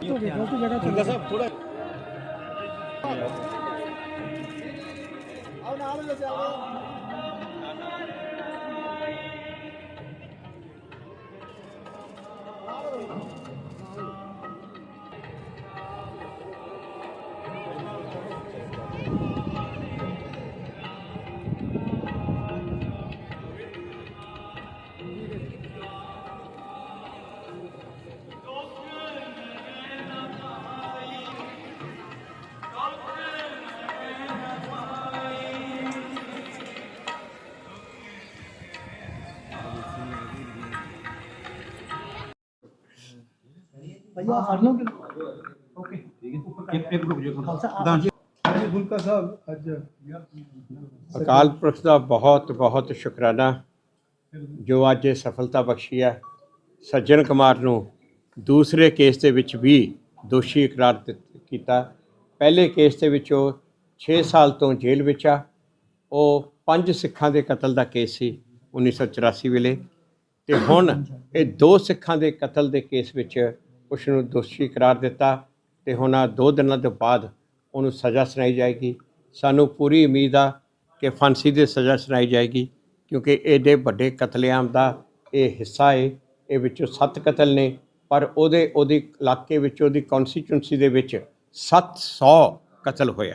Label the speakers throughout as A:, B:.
A: ਮੁੰਡਾ ਸਾਹਿਬ ਥੋੜਾ ਆਓ ਨਾਲ ਲੈ ਜਾਓ ਗੁਲਕਾ ਸਾਹਿਬ ਅੱਜ
B: ਅਕਾਲ ਪੁਰਖ ਦਾ ਬਹੁਤ ਬਹੁਤ ਸ਼ੁਕਰਾਨਾ ਜੋ ਅੱਜ ਇਹ ਸਫਲਤਾ ਬਖਸ਼ੀ ਹੈ। ਸੱਜਣ ਕੁਮਾਰ ਨੂੰ ਦੂਸਰੇ ਕੇਸ ਦੇ ਵਿੱਚ ਵੀ ਦੋਸ਼ੀ ਇਕਰਾਰ ਦਿੱਤ- ਕੀਤਾ। ਪਹਿਲੇ ਕੇਸ ਦੇ ਵਿੱਚ ਉਹ 6 ਸਾਲ ਤੋਂ ਜੇਲ੍ਹ ਵਿੱਚ ਆ। ਉਹ ਪੰਜ ਸਿੱਖਾਂ ਦੇ ਕਤਲ ਦਾ ਕੇਸ ਸੀ 1984 ਵੇਲੇ। ਤੇ ਹੁਣ ਇਹ ਦੋ ਸਿੱਖਾਂ ਦੇ ਕਤਲ ਦੇ ਕੇਸ ਵਿੱਚ ਉਸ ਨੂੰ ਦੋਸ਼ੀ ਕਰਾਰ ਦਿੱਤਾ ਤੇ ਹੁਣ ਆ ਦੋ ਦਿਨਾਂ ਤੋਂ ਬਾਅਦ ਉਹਨੂੰ ਸਜ਼ਾ ਸੁਣਾਈ ਜਾਏਗੀ। ਸਾਨੂੰ ਪੂਰੀ ਉਮੀਦ ਆ ਕਿ ਫਾਂਸੀ ਦੀ ਸਜ਼ਾ ਸੁਣਾਈ ਜਾਏਗੀ, ਕਿਉਂਕਿ ਇਹਦੇ ਵੱਡੇ ਕਤਲੇਆਮ ਦਾ ਇਹ ਹਿੱਸਾ ਏ। ਇਹ ਵਿੱਚੋਂ ਸੱਤ ਕਤਲ ਨੇ, ਪਰ ਉਹਦੇ, ਉਹਦੀ ਇਲਾਕੇ ਵਿੱਚ, ਉਹਦੀ ਕਨਸਟੀਚੁਐਂਸੀ ਦੇ ਵਿੱਚ 700 ਕਤਲ ਹੋਇਆ।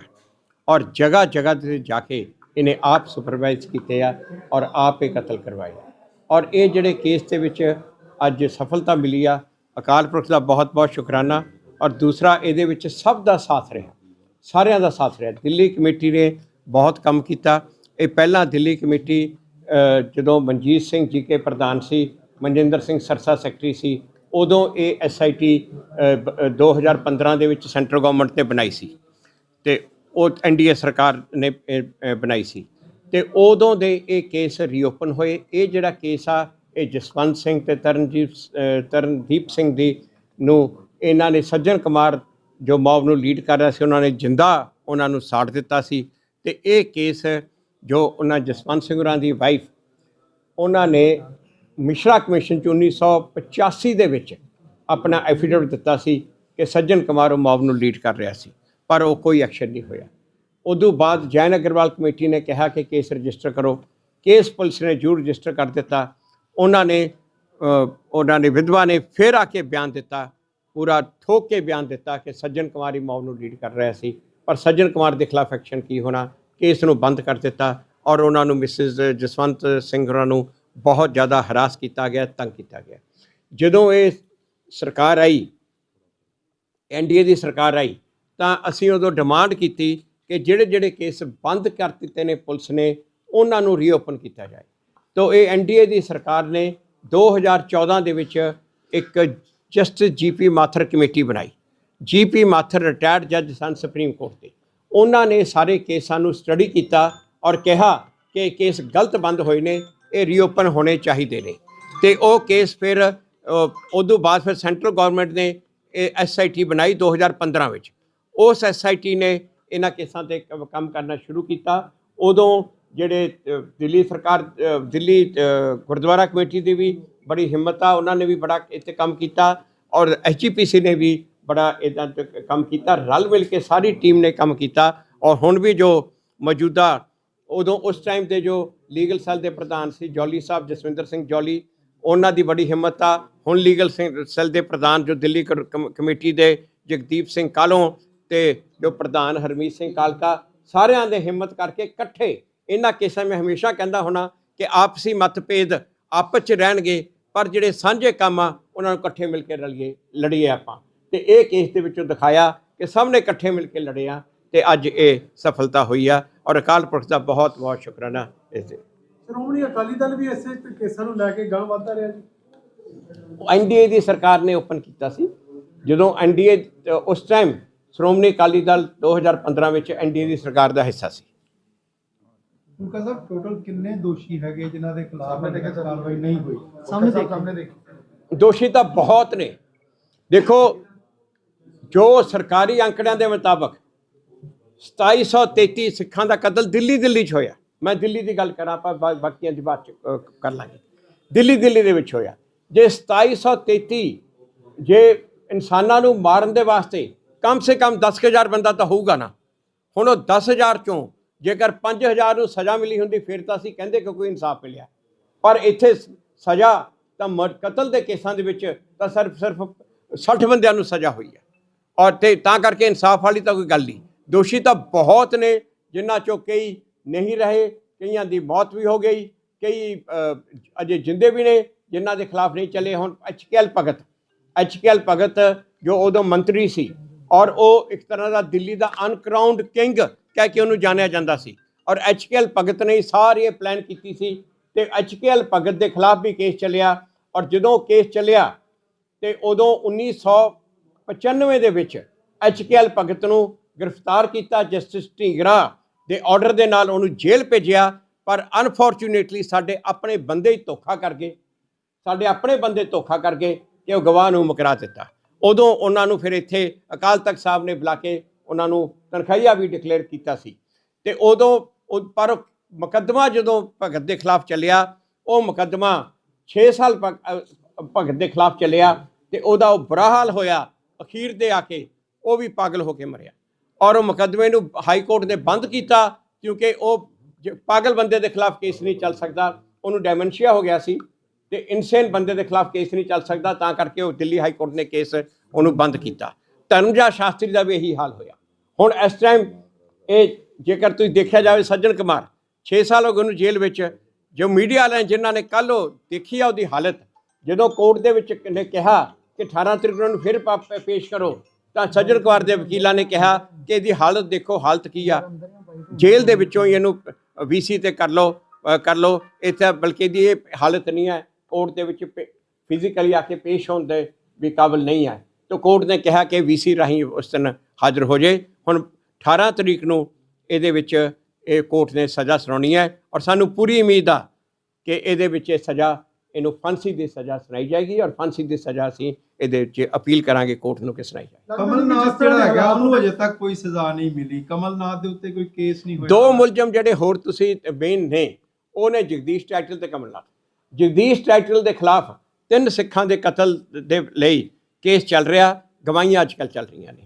B: ਔਰ ਜਗ੍ਹਾ ਜਗ੍ਹਾ ਤੇ ਜਾ ਕੇ ਇਹਨੇ ਆਪ ਸੁਪਰਵਾਈਜ਼ ਕੀਤੇ ਆ ਔਰ ਆਪ ਇਹ ਕਤਲ ਕਰਵਾਏ ਔਰ ਇਹ ਜਿਹੜੇ ਕੇਸ ਦੇ ਵਿੱਚ ਅੱਜ ਸਫਲਤਾ ਮਿਲੀ ਆ ਅਕਾਲ ਪੁਰਖ ਦਾ ਬਹੁਤ ਬਹੁਤ ਸ਼ੁਕਰਾਨਾ ਔਰ ਦੂਸਰਾ ਇਹਦੇ ਵਿੱਚ ਸਭ ਦਾ ਸਾਥ ਰਿਹਾ, ਸਾਰਿਆਂ ਦਾ ਸਾਥ ਰਿਹਾ। ਦਿੱਲੀ ਕਮੇਟੀ ਨੇ ਬਹੁਤ ਕੰਮ ਕੀਤਾ। ਇਹ ਪਹਿਲਾਂ ਦਿੱਲੀ ਕਮੇਟੀ ਜਦੋਂ ਮਨਜੀਤ ਸਿੰਘ ਜੀ ਕੇ ਪ੍ਰਧਾਨ ਸੀ, ਮਨਜਿੰਦਰ ਸਿੰਘ ਸਰਸਾ ਸੈਕਟਰੀ ਸੀ, ਉਦੋਂ ਇਹ ਐਸਆਈਟੀ 2015 ਦੇ ਵਿੱਚ ਸੈਂਟਰ ਗਵਰਨਮੈਂਟ ਨੇ ਬਣਾਈ ਸੀ ਤੇ ਉਹ ਐਨਡੀਏ ਸਰਕਾਰ ਨੇ ਬਣਾਈ ਸੀ। ਤੇ ਉਦੋਂ ਦੇ ਇਹ ਕੇਸ ਰੀਓਪਨ ਹੋਏ। ਇਹ ਜਿਹੜਾ ਕੇਸ ਆ ਇਹ ਜਸਵੰਤ ਸਿੰਘ ਤੇ ਤਰਨਜੀਤ ਤਰਨਦੀਪ ਸਿੰਘ ਦੀ ਨੂੰ ਇਹਨਾਂ ਨੇ ਸੱਜਣ ਕੁਮਾਰ ਜੋ ਮੌਬ ਨੂੰ ਲੀਡ ਕਰ ਰਿਹਾ ਸੀ, ਉਹਨਾਂ ਨੇ ਜਿੰਦਾ ਉਹਨਾਂ ਨੂੰ ਸਾੜ ਦਿੱਤਾ ਸੀ। ਤੇ ਇਹ ਕੇਸ ਜੋ ਉਹਨਾਂ ਜਸਵੰਤ ਸਿੰਘ ਹੋਰਾਂ ਦੀ ਵਾਈਫ ਉਹਨਾਂ ਨੇ ਮਿਸ਼ਰਾ ਕਮਿਸ਼ਨ ਚ 1985 ਦੇ ਵਿੱਚ ਆਪਣਾ ਐਫੀਡੇਵਿਟ ਦਿੱਤਾ ਸੀ ਕਿ ਸੱਜਣ ਕੁਮਾਰ ਉਹ ਮੌਬ ਨੂੰ ਲੀਡ ਕਰ ਰਿਹਾ ਸੀ, ਪਰ ਉਹ ਕੋਈ ਐਕਸ਼ਨ ਨਹੀਂ ਹੋਇਆ। ਉਦੋਂ ਬਾਅਦ ਜੈਨ ਅਗਰਵਾਲ ਕਮੇਟੀ ਨੇ ਕਿਹਾ ਕਿ ਕੇਸ ਰਜਿਸਟਰ ਕਰੋ। ਕੇਸ ਪੁਲਿਸ ਨੇ ਜੂ ਰਜਿਸਟਰ ਕਰ ਦਿੱਤਾ। ਉਹਨਾਂ ਨੇ ਉਹਨਾਂ ਨੇ ਵਿਧਵਾ ਨੇ ਫਿਰ ਆ ਕੇ ਬਿਆਨ ਦਿੱਤਾ, ਪੂਰਾ ਠੋਕ ਕੇ ਬਿਆਨ ਦਿੱਤਾ ਕਿ ਸੱਜਣ ਕੁਮਾਰੀ ਹੀ ਮੌਬ ਨੂੰ ਲੀਡ ਕਰ ਰਿਹਾ ਸੀ। ਪਰ ਸੱਜਣ ਕੁਮਾਰ ਦੇ ਖਿਲਾਫ ਐਕਸ਼ਨ ਕੀ ਹੋਣਾ? ਕੇਸ ਨੂੰ ਬੰਦ ਕਰ ਦਿੱਤਾ ਔਰ ਉਹਨਾਂ ਨੂੰ ਮਿਸਿਸ ਜਸਵੰਤ ਸਿੰਘ ਹੋਰਾਂ ਨੂੰ ਬਹੁਤ ਜ਼ਿਆਦਾ ਹਰਾਸ ਕੀਤਾ ਗਿਆ, ਤੰਗ ਕੀਤਾ ਗਿਆ। ਜਦੋਂ ਇਹ ਸਰਕਾਰ ਆਈ ਐਨਡੀਏ ਦੀ ਸਰਕਾਰ ਆਈ, ਤਾਂ ਅਸੀਂ ਉਦੋਂ ਡਿਮਾਂਡ ਕੀਤੀ ਕਿ ਜਿਹੜੇ ਜਿਹੜੇ ਕੇਸ ਬੰਦ ਕਰ ਦਿੱਤੇ ਨੇ ਪੁਲਿਸ ਨੇ, ਉਹਨਾਂ ਨੂੰ ਰੀਓਪਨ ਕੀਤਾ ਜਾਏ। ਤੋ ਇਹ ਐਨਡੀਏ ਦੀ ਸਰਕਾਰ ਨੇ 2014 ਦੇ ਵਿੱਚ ਇੱਕ ਜਸਟਿਸ ਜੀਪੀ ਮਾਥਰ ਕਮੇਟੀ ਬਣਾਈ। ਜੀਪੀ ਮਾਥਰ ਰਿਟਾਇਰਡ ਜੱਜ ਸਨ ਸੁਪਰੀਮ ਕੋਰਟ ਦੇ। ਉਹਨਾਂ ਨੇ ਸਾਰੇ ਕੇਸਾਂ ਨੂੰ ਸਟੱਡੀ ਕੀਤਾ ਔਰ ਕਿਹਾ ਕਿ ਕੇਸ ਗਲਤ ਬੰਦ ਹੋਏ ਨੇ, ਇਹ ਰੀਓਪਨ ਹੋਣੇ ਚਾਹੀਦੇ ਨੇ। ਤੇ ਉਹ ਕੇਸ ਫਿਰ ਉਦੋਂ ਬਾਅਦ ਫਿਰ ਸੈਂਟਰਲ ਗਵਰਨਮੈਂਟ ਨੇ ਇਹ ਐਸਆਈਟੀ ਬਣਾਈ 2015 ਵਿੱਚ। ਉਸ ਐਸਆਈਟੀ ਨੇ ਇਹਨਾਂ ਕੇਸਾਂ ਤੇ ਕੰਮ ਕਰਨਾ ਸ਼ੁਰੂ ਕੀਤਾ। ਉਦੋਂ ਜਿਹੜੇ ਦਿੱਲੀ ਸਰਕਾਰ ਦਿੱਲੀ ਗੁਰਦੁਆਰਾ ਕਮੇਟੀ ਦੀ ਵੀ ਬੜੀ ਹਿੰਮਤ ਆ, ਉਹਨਾਂ ਨੇ ਵੀ ਬੜਾ ਇੱਥੇ ਕੰਮ ਕੀਤਾ ਔਰ ਐਚਜੀਪੀਸੀ ਨੇ ਵੀ ਬੜਾ ਇਦਾਂ ਕੰਮ ਕੀਤਾ, ਰਲ ਮਿਲ ਕੇ ਸਾਰੀ ਟੀਮ ਨੇ ਕੰਮ ਕੀਤਾ ਔਰ ਹੁਣ ਵੀ ਜੋ ਮੌਜੂਦਾ ਉਦੋਂ ਉਸ ਟਾਈਮ ਤੇ ਜੋ ਲੀਗਲ ਸੈੱਲ ਦੇ ਪ੍ਰਧਾਨ ਸੀ ਜੌਲੀ ਸਾਹਿਬ, ਜਸਵਿੰਦਰ ਸਿੰਘ ਜੌਲੀ, ਉਹਨਾਂ ਦੀ ਬੜੀ ਹਿੰਮਤ ਆ, ਹੁਣ ਲੀਗਲ ਸੈੱਲ ਦੇ ਪ੍ਰਧਾਨ ਜੋ ਦਿੱਲੀ ਕਰ- ਕਮ- ਕਮੇਟੀ ਦੇ ਜਗਦੀਪ ਸਿੰਘ ਕਾਲੋਂ ਤੇ ਜੋ ਪ੍ਰਧਾਨ ਹਰਮੀਤ ਸਿੰਘ ਕਾਲਕਾ, ਸਾਰਿਆਂ ਦੇ ਹਿੰਮਤ ਕਰਕੇ ਇਕੱਠੇ ਇਹਨਾਂ ਕੇਸਾਂ ਮੈਂ ਹਮੇਸ਼ਾ ਕਹਿੰਦਾ ਹੁਣਾ ਕਿ ਆਪਸੀ ਮਤਭੇਦ ਆਪਸ ਚ ਰਹਿਣਗੇ ਪਰ ਜਿਹੜੇ ਸਾਂਝੇ ਕੰਮ ਆ ਉਹਨਾਂ ਨੂੰ ਇਕੱਠੇ ਮਿਲ ਕੇ ਰਲੀਏ ਲੜੀਏ ਆਪਾਂ। ਤੇ ਇਹ ਕੇਸ ਦੇ ਵਿੱਚੋਂ ਦਿਖਾਇਆ ਕਿ ਸਭ ਨੇ ਇਕੱਠੇ ਮਿਲ ਕੇ ਲੜੇ ਆ ਤੇ ਅੱਜ ਇਹ ਸਫਲਤਾ ਹੋਈ ਆ ਔਰ ਅਕਾਲ ਪੁਰਖ ਦਾ ਬਹੁਤ ਬਹੁਤ ਸ਼ੁਕਰਾਨਾ ਇਸ ਦੇ।
A: ਸ਼੍ਰੋਮਣੀ ਅਕਾਲੀ ਦਲ ਵੀ ਇਸੇ ਕੇਸਾਂ ਨੂੰ ਲੈ ਕੇ ਗਾਂ ਵਧਦਾ ਰਿਹਾ ਜੀ।
B: ਐਨਡੀਏ ਦੀ ਸਰਕਾਰ ਨੇ ਓਪਨ ਕੀਤਾ ਸੀ। ਜਦੋਂ ਐਨਡੀਏ ਉਸ ਟਾਈਮ ਸ਼੍ਰੋਮਣੀ ਅਕਾਲੀ ਦਲ 2015 ਵਿੱਚ ਐਨਡੀਏ ਦੀ ਸਰਕਾਰ ਦਾ ਹਿੱਸਾ ਸੀ।
A: ਗੁਲਕਾ ਸਾਹਿਬ ਟੋਟਲ ਕਿੰਨੇ ਦੋਸ਼ੀ ਹੈਗੇ ਜਿਨ੍ਹਾਂ ਦੇ ਖਿਲਾਫ ਕਾਰਵਾਈ ਨਹੀਂ ਹੋਈ
C: ਸਾਹਮਣੇ ਦੇਖੋ।
A: ਸਾਹਮਣੇ ਦੇਖ
B: ਦੋਸ਼ੀ ਤਾਂ ਬਹੁਤ ਨੇ ਦੇਖੋ ਜੋ ਸਰਕਾਰੀ ਅੰਕੜਿਆਂ ਦੇ ਮੁਤਾਬਕ 2733 ਸਿੱਖਾਂ ਦਾ ਕਤਲ ਦਿੱਲੀ ਦਿੱਲੀ 'ਚ ਹੋਇਆ ਮੈਂ ਦਿੱਲੀ ਦੀ ਗੱਲ ਕਰਾਂ ਆਪਾਂ ਬਾਕੀਆਂ ਦੀ ਬਾਅਦ 'ਚ ਅ, ਕਰ ਲਾਂਗੇ ਦਿੱਲੀ ਦਿੱਲੀ ਦੇ ਵਿੱਚ ਹੋਇਆ ਜੇ 2733 ਜੇ ਇਨਸਾਨਾਂ ਨੂੰ ਮਾਰਨ ਦੇ ਵਾਸਤੇ ਕਮ ਸੇ ਕਮ 10000 ਬੰਦਾ ਤਾਂ ਹੋਊਗਾ ਨਾ ਹੁਣ ਉਹ 10000 ਚੋਂ ਜੇਕਰ 5000 ਨੂੰ ਸਜ਼ਾ ਮਿਲੀ ਹੁੰਦੀ, ਫਿਰ ਤਾਂ ਅਸੀਂ ਕਹਿੰਦੇ ਕਿ ਕੋਈ ਇਨਸਾਫ ਮਿਲਿਆ। ਪਰ ਇੱਥੇ ਸਜ਼ਾ ਤਾਂ ਮਰ- ਕਤਲ ਦੇ ਕੇਸਾਂ ਦੇ ਵਿੱਚ ਤਾਂ ਸਿਰਫ ਸਿਰਫ 60 ਬੰਦਿਆਂ ਨੂੰ ਸਜ਼ਾ ਹੋਈ ਹੈ। ਔਰ ਤੇ ਤਾਂ ਕਰਕੇ ਇਨਸਾਫ ਵਾਲੀ ਤਾਂ ਕੋਈ ਗੱਲ ਨਹੀਂ। ਦੋਸ਼ੀ ਤਾਂ ਬਹੁਤ ਨੇ, ਜਿਨ੍ਹਾਂ ਚੋਂ ਕਈ ਨਹੀਂ ਰਹੇ, ਕਈਆਂ ਦੀ ਮੌਤ ਵੀ ਹੋ ਗਈ, ਕਈ ਅਜੇ ਜਿੰਦੇ ਵੀ ਨੇ, ਜਿਨ੍ਹਾਂ ਦੇ ਖਿਲਾਫ ਨਹੀਂ ਚੱਲੇ ਹੁਣ ਐਚਕੇਐਲ ਭਗਤ। ਐਚਕੇਐਲ ਭਗਤ ਜੋ ਉਦੋਂ ਮੰਤਰੀ ਸੀ, ਔਰ ਉਹ ਇੱਕ ਤਰ੍ਹਾਂ ਦਾ ਦਿੱਲੀ ਦਾ ਅਨਕਰਾਊਂਡ ਕਿੰਗ ਕਹਿ ਕੇ ਉਹਨੂੰ ਜਾਣਿਆ ਜਾਂਦਾ ਸੀ। ਔਰ ਐਚਕੇਐਲ ਭਗਤ ਨੇ ਹੀ ਸਾਰੀ ਇਹ ਪਲਾਨ ਕੀਤੀ ਸੀ ਤੇ ਐਚਕੇਐਲ ਭਗਤ ਦੇ ਖਿਲਾਫ ਵੀ ਕੇਸ ਚੱਲਿਆ। ਔਰ ਜਦੋਂ ਕੇਸ ਚੱਲਿਆ ਤੇ ਉਦੋਂ 1995 ਦੇ ਵਿੱਚ ਐਚਕੇਐਲ ਭਗਤ ਨੂੰ ਗ੍ਰਿਫਤਾਰ ਕੀਤਾ ਜਸਟਿਸ ਢੀਂਗਰਾ ਦੇ ਆਰਡਰ ਦੇ ਨਾਲ ਉਹਨੂੰ ਜੇਲ੍ਹ ਭੇਜਿਆ। ਪਰ ਅਨਫੋਰਚੂਨੇਟਲੀ ਸਾਡੇ ਆਪਣੇ ਬੰਦੇ ਹੀ ਧੋਖਾ ਕਰ ਗਏ। ਸਾਡੇ ਆਪਣੇ ਬੰਦੇ ਧੋਖਾ ਕਰ ਗਏ ਕਿ ਉਹ ਗਵਾਹ ਨੂੰ ਮੁਕਰਾ ਦਿੱਤਾ। ਉਦੋਂ ਉਹਨਾਂ ਨੂੰ ਫਿਰ ਇੱਥੇ ਅਕਾਲ ਤਖਤ ਸਾਹਿਬ ਨੇ ਬੁਲਾ ਕੇ ਉਹਨਾਂ ਨੂੰ ਤਨਖਾਹੀਆ ਵੀ ਡਿਕਲੇਅਰ ਕੀਤਾ ਸੀ। ਤੇ ਉਦੋਂ ਪਰ ਮੁਕੱਦਮਾ ਜਦੋਂ ਭਗਤ ਦੇ ਖਿਲਾਫ ਚੱਲਿਆ, ਉਹ ਮੁਕੱਦਮਾ 6 ਸਾਲ ਭਗ- ਭਗਤ ਦੇ ਖਿਲਾਫ ਚੱਲਿਆ ਤੇ ਉਹਦਾ ਉਹ ਬੁਰਾ ਹਾਲ ਹੋਇਆ। ਅਖੀਰ ਦੇ ਆ ਕੇ ਉਹ ਵੀ ਪਾਗਲ ਹੋ ਕੇ ਮਰਿਆ। ਔਰ ਉਹ ਮੁਕੱਦਮੇ ਨੂੰ ਹਾਈ ਕੋਰਟ ਨੇ ਬੰਦ ਕੀਤਾ ਕਿਉਂਕਿ ਉਹ ਜ- ਪਾਗਲ ਬੰਦੇ ਦੇ ਖਿਲਾਫ ਕੇਸ ਨਹੀਂ ਚੱਲ ਸਕਦਾ। ਉਹਨੂੰ ਡੈਮੈਂਸ਼ੀਆ ਹੋ ਗਿਆ ਸੀ ਤੇ ਇਨਸੇਨ ਬੰਦੇ ਦੇ ਖਿਲਾਫ ਕੇਸ ਨਹੀਂ ਚੱਲ ਸਕਦਾ। ਤਾਂ ਕਰਕੇ ਉਹ ਦਿੱਲੀ ਹਾਈ ਕੋਰਟ ਨੇ ਕੇਸ ਉਹਨੂੰ ਬੰਦ ਕੀਤਾ। ਧਰਮਜਾ ਸ਼ਾਸਤਰੀ ਦਾ ਵੀ ਇਹੀ ਹਾਲ ਹੋਇਆ। ਹੁਣ ਇਸ ਟਾਈਮ ਇਹ ਜੇਕਰ ਤੁਸੀਂ ਦੇਖਿਆ ਜਾਵੇ ਸੱਜਣ ਕੁਮਾਰ 6 ਸਾਲ ਹੋ ਗਏ ਉਹਨੂੰ ਜੇਲ੍ਹ ਵਿੱਚ, ਜੋ ਮੀਡੀਆ ਵਾਲਿਆਂ ਜਿਨ੍ਹਾਂ ਨੇ ਕੱਲ ਉਹ ਦੇਖੀ ਆ ਉਹਦੀ ਹਾਲਤ, ਜਦੋਂ ਕੋਰਟ ਦੇ ਵਿੱਚ ਨੇ ਕਿਹਾ ਕਿ 18 ਤਰੀਕ ਨੂੰ ਉਹਨੂੰ ਫਿਰ ਪੇਸ਼ ਕਰੋ, ਤਾਂ ਸੱਜਣ ਕੁਮਾਰ ਦੇ ਵਕੀਲਾਂ ਨੇ ਕਿਹਾ ਕਿ ਇਹਦੀ ਹਾਲਤ ਦੇਖੋ, ਹਾਲਤ ਕੀ ਆ। ਜੇਲ੍ਹ ਦੇ ਵਿੱਚੋਂ ਹੀ ਇਹਨੂੰ ਵੀਸੀ ਤੇ ਕਰ ਲਓ ਕਰ ਲਓ, ਇੱਥੇ ਬਲਕਿ ਦੀ ਇਹ ਹਾਲਤ ਨਹੀਂ ਹੈ ਕੋਰਟ ਦੇ ਵਿੱਚ ਫਿਜ਼ੀਕਲੀ ਆ ਕੇ ਪੇਸ਼ ਹੋਣ ਦੇ ਵੀ ਕਾਬਲ ਨਹੀਂ ਹੈ ਤਾਂ ਕੋਰਟ ਨੇ ਕਿਹਾ ਕਿ ਵੀਸੀ ਰਾਹੀਂ ਉਸ ਦਿਨ ਹਾਜ਼ਰ ਹੋ ਜਾਏ ਹੁਣ 18 ਤਰੀਕ ਨੂੰ ਇਹਦੇ ਵਿੱਚ ਇਹ ਕੋਰਟ ਨੇ ਸਜ਼ਾ ਸੁਣਾਉਣੀ ਹੈ ਔਰ ਸਾਨੂੰ ਪੂਰੀ ਉਮੀਦ ਆ ਕਿ ਇਹਦੇ ਵਿੱਚ ਇਹ ਸਜ਼ਾ ਇਹਨੂੰ ਫਾਂਸੀ ਦੀ ਸਜ਼ਾ ਸੁਣਾਈ ਜਾਏਗੀ ਔਰ ਫਾਂਸੀ ਦੀ ਸਜ਼ਾ ਅਸੀਂ ਇਹਦੇ ਵਿੱਚ ਅਪੀਲ ਕਰਾਂਗੇ ਕੋਰਟ ਨੂੰ ਕਿ ਸੁਣਾਈ ਜਾਏ।
A: ਕਮਲਨਾਥ ਜਿਹੜਾ ਹੈਗਾ ਉਹਨੂੰ ਅਜੇ ਤੱਕ ਕੋਈ ਸਜ਼ਾ ਨਹੀਂ ਮਿਲੀ। ਕਮਲਨਾਥ ਦੇ ਉੱਤੇ ਕੋਈ ਕੇਸ ਨਹੀਂ ਹੋਇਆ।
B: ਦੋ ਮੁਲਜ਼ਮ ਜਿਹੜੇ ਹੋਰ ਤੁਸੀਂ ਮੇਨ ਨੇ ਉਹ ਨੇ ਜਗਦੀਸ਼ ਟਾਈਟਲ ਤੇ ਕਮਲਨਾਥ। ਜਗਦੀਸ਼ ਟਾਈਟਲ ਦੇ ਖਿਲਾਫ ਤਿੰਨ ਸਿੱਖਾਂ ਦੇ ਕਤਲ ਦੇ ਲਈ ਕੇਸ ਚੱਲ ਰਿਹਾ ਗਵਾਹੀਆਂ ਅੱਜਕੱਲ ਚੱਲ ਰਹੀਆਂ ਨੇ।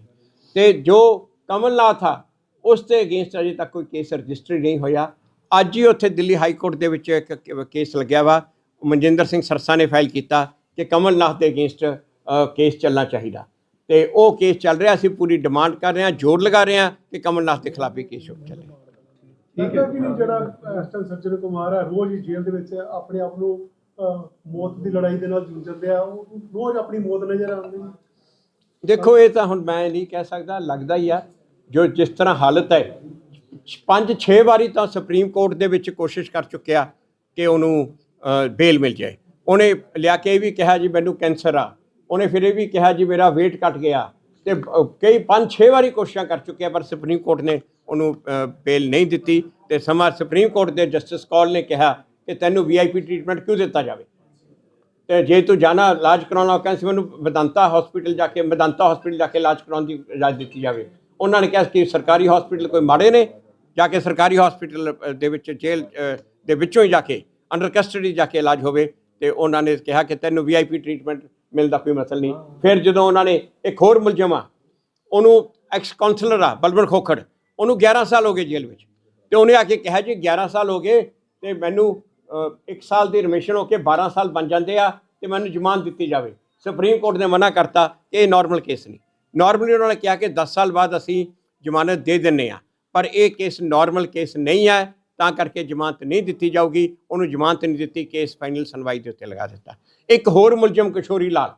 B: ਤੇ ਜੋ ਕਮਲਨਾਥ ਆ ਉਸ ਤੇ ਅਗੇਂਸਟ ਅਜੇ ਤੱਕ ਕੋਈ ਕੇਸ ਰਜਿਸਟਰੀ ਨਹੀਂ ਹੋਇਆ। ਅੱਜ ਹੀ ਉੱਥੇ ਦਿੱਲੀ ਹਾਈ ਕੋਰਟ ਦੇ ਵਿੱਚ ਇੱਕ ਕ- ਕੇਸ ਲੱਗਿਆ ਵਾ। ਮਨਜਿੰਦਰ ਸਿੰਘ ਸਰਸਾ ਨੇ ਫਾਈਲ ਕੀਤਾ ਕਿ ਕਮਲਨਾਥ ਦੇ ਅਗੇਂਸਟ ਕੇਸ ਚੱਲਣਾ ਚਾਹੀਦਾ। ਤੇ ਉਹ ਕੇਸ ਚੱਲ ਰਿਹਾ ਅਸੀਂ ਪੂਰੀ ਡਿਮਾਂਡ ਕਰ ਰਹੇ ਹਾਂ ਜ਼ੋਰ ਲਗਾ ਰਹੇ ਹਾਂ ਕਿ ਕਮਲਨਾਥ ਦੇ ਖਿਲਾਫ ਵੀ ਕੇਸ ਚੱਲੇ।
C: ਲੱਗਦਾ ਕਿ ਨਹੀਂ ਜਿਹੜਾ ਐਸਟਨ ਸੱਜਣ ਕੁਮਾਰ ਹੈ ਰੋਜ਼ ਹੀ ਜੇਲ੍ਹ ਦੇ ਵਿੱਚ ਆਪਣੇ ਆਪ ਨੂੰ ਮੌਤ ਦੀ ਲੜਾਈ ਦੇ ਨਾਲ ਜੂਝਦੇ ਆ। ਉਹ ਰੋਜ਼ ਆਪਣੀ ਮੌਤ ਨਜ਼ਰ ਆਉਂਦੀ। ਹੈ
B: ਦੇਖੋ ਇਹ ਤਾਂ ਹੁਣ ਮੈਂ ਨਹੀਂ ਕਹਿ ਸਕਦਾ ਲੱਗਦਾ ਹੀ ਆ। ਜੋ ਜਿਸ ਤਰ੍ਹਾਂ ਹਾਲਤ ਹੈ, ਪੰਜ ਛੇ ਵਾਰੀ ਤਾਂ ਸੁਪਰੀਮ ਕੋਰਟ ਦੇ ਵਿੱਚ ਕੋਸ਼ਿਸ਼ ਕਰ ਚੁੱਕਿਆ ਕਿ ਉਹਨੂੰ ਬੇਲ ਮਿਲ ਜਾਏ। ਉਹਨੇ ਲਿਆ ਕੇ ਇਹ ਵੀ ਕਿਹਾ ਜੀ ਮੈਨੂੰ ਕੈਂਸਰ ਆ। ਉਹਨੇ ਫਿਰ ਇਹ ਵੀ ਕਿਹਾ ਜੀ ਮੇਰਾ weight ਘਟ ਗਿਆ। ਤੇ ਕਈ ਪੰਜ ਛੇ ਵਾਰੀ ਕੋਸ਼ਿਸ਼ਾਂ ਕਰ ਚੁੱਕਿਆ, ਪਰ ਸੁਪਰੀਮ ਕੋਰਟ ਨੇ ਉਹਨੂੰ ਬੇਲ ਨਹੀਂ ਦਿੱਤੀ। ਤੇ ਸਮਾਂ ਸੁਪਰੀਮ ਕੋਰਟ ਦੇ ਜਸਟਿਸ ਕੌਲ ਨੇ ਕਿਹਾ ਕਿ ਤੈਨੂੰ ਵੀਆਈਪੀ ਟ੍ਰੀਟਮੈਂਟ ਕਿਉਂ ਦਿੱਤਾ ਜਾਵੇ? ਤੇ ਜੇ ਤੂੰ ਜਾਣਾ ਇਲਾਜ ਕਰਾਉਣਾ ਕਹਿੰਦੇ ਸੀ ਮੈਨੂੰ ਮੈਦਾਂਤਾ ਹਸਪੀਟਲ ਜਾ ਕੇ, ਮੈਦਾਂਤਾ ਹਸਪੀਟਲ ਜਾ ਕੇ ਇਲਾਜ ਕਰਾਉਣ ਦੀ ਇਜਾਜ਼ਤ ਦਿੱਤੀ ਜਾਵੇ। ਉਹਨਾਂ ਨੇ ਕਿਹਾ ਕਿ ਸਰਕਾਰੀ ਹਸਪੀਟਲ ਕੋਈ ਮਾੜੇ ਨੇ ਜਾ ਕੇ ਸਰਕਾਰੀ ਹਸਪੀਟਲ ਦੇ ਵਿੱਚ ਜੇਲ੍ਹ ਦੇ ਵਿੱਚੋਂ ਹੀ ਜਾ ਕੇ ਅੰਡਰ ਕਸਟਡੀ ਜਾ ਕੇ ਇਲਾਜ ਹੋਵੇ ਤੇ ਉਹਨਾਂ ਨੇ ਕਿਹਾ ਕਿ ਤੈਨੂੰ ਵੀਆਈਪੀ ਟ੍ਰੀਟਮੈਂਟ ਮਿਲਦਾ ਕੋਈ ਮਸਲ ਨਹੀਂ। ਫਿਰ ਜਦੋਂ ਉਹਨਾਂ ਨੇ ਇੱਕ ਹੋਰ ਮੁਲਜ਼ਮ ਆ ਉਹਨੂੰ ਐਕਸ ਕਾਉਂਸਲਰ ਆ ਬਲਵਨ ਖੋਖੜ ਉਹਨੂੰ 11 ਸਾਲ ਹੋ ਗਏ ਜੇਲ੍ਹ ਵਿੱਚ ਤੇ ਉਹਨੇ ਆ ਕੇ ਕਿਹਾ ਜੀ 11 ਸਾਲ ਹੋ ਗਏ ਤੇ ਮੈਨੂੰ 1 ਸਾਲ ਦੀ ਰਿਮਿਸ਼ਨ ਹੋ ਕੇ 12 ਸਾਲ ਬਣ ਜਾਂਦੇ ਆ ਤੇ ਮੈਨੂੰ ਜ਼ਮਾਨਤ ਦਿੱਤੀ ਜਾਵੇ। ਸੁਪਰੀਮ ਕੋਰਟ ਨੇ ਮਨਾ ਕਰਤਾ ਕਿ ਇਹ ਨਾਰਮਲ ਕੇਸ ਨਹੀਂ। ਨਾਰਮਲੀ ਉਹਨਾਂ ਨੇ ਕਿਹਾ ਕਿ 10 ਸਾਲ ਬਾਅਦ ਅਸੀਂ ਜ਼ਮਾਨਤ ਦੇ ਦਿੰਨੇ ਆ ਪਰ ਇਹ ਕੇਸ ਨਾਰਮਲ ਕੇਸ ਨਹੀਂ ਹੈ, ਤਾਂ ਕਰਕੇ ਜ਼ਮਾਨਤ ਨਹੀਂ ਦਿੱਤੀ ਜਾਊਗੀ। ਉਹਨੂੰ ਜ਼ਮਾਨਤ ਨਹੀਂ ਦਿੱਤੀ ਕੇਸ ਫਾਈਨਲ ਸੁਣਵਾਈ ਦੇ ਉੱਤੇ ਲਗਾ ਦਿੱਤਾ। ਇੱਕ ਹੋਰ ਮੁਲਜ਼ਮ ਕਿਸ਼ੋਰੀ ਲਾਲ,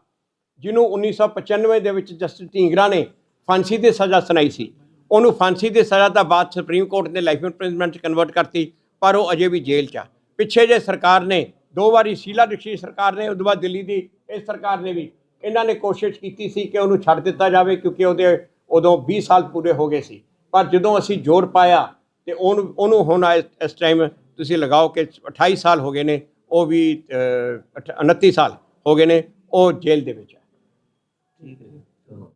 B: ਜਿਹਨੂੰ 1995 ਦੇ ਵਿੱਚ ਜਸਟਿਸ ਢੀਂਗਰਾ ਨੇ ਫਾਂਸੀ ਦੀ ਸਜ਼ਾ ਸੁਣਾਈ ਸੀ। ਉਹਨੂੰ ਫਾਂਸੀ ਦੀ ਸਜ਼ਾ ਦਾ ਬਾਅਦ ਸੁਪਰੀਮ ਕੋਰਟ ਨੇ ਲਾਈਫ ਇੰਪ੍ਰਿਜ਼ਨਮੈਂਟ ਚ ਕਨਵਰਟ ਕਰਤੀ, ਪਰ ਉਹ ਅਜੇ ਵੀ ਜੇਲ੍ਹ 'ਚ ਆ। ਪਿੱਛੇ ਜੇ ਸਰਕਾਰ ਨੇ ਦੋ ਵਾਰੀ ਸ਼ੀਲਾ ਦੀਕਸ਼ਿਤ ਸਰਕਾਰ ਨੇ ਉਦੋਂ ਬਾਅਦ ਦਿੱਲੀ ਦੀ ਇਸ ਸਰਕਾਰ ਨੇ ਵੀ ਇਹਨਾਂ ਨੇ ਕੋਸ਼ਿਸ਼ ਕੀਤੀ ਸੀ ਕਿ ਉਹਨੂੰ ਛੱਡ ਦਿੱਤਾ ਜਾਵੇ ਕਿਉਂਕਿ ਉਹਦੇ ਉਦੋਂ 20 ਸਾਲ ਪੂਰੇ ਹੋ ਗਏ ਸੀ। ਪਰ ਜਦੋਂ ਅਸੀਂ ਜ਼ੋਰ ਪਾਇਆ ਤੇ ਉਹਨੂੰ ਉਹਨੂੰ ਹੁਣ ਇਸ ਇਸ ਟਾਈਮ ਤੁਸੀਂ ਲਗਾਓ ਕਿ 28 ਸਾਲ ਹੋ ਗਏ ਨੇ, ਉਹ ਵੀ ਅਠ- 29 ਸਾਲ ਹੋ ਗਏ ਨੇ, ਉਹ ਜੇਲ੍ਹ ਦੇ ਵਿੱਚ ਹੈ।
A: ਠੀਕ ਹੈ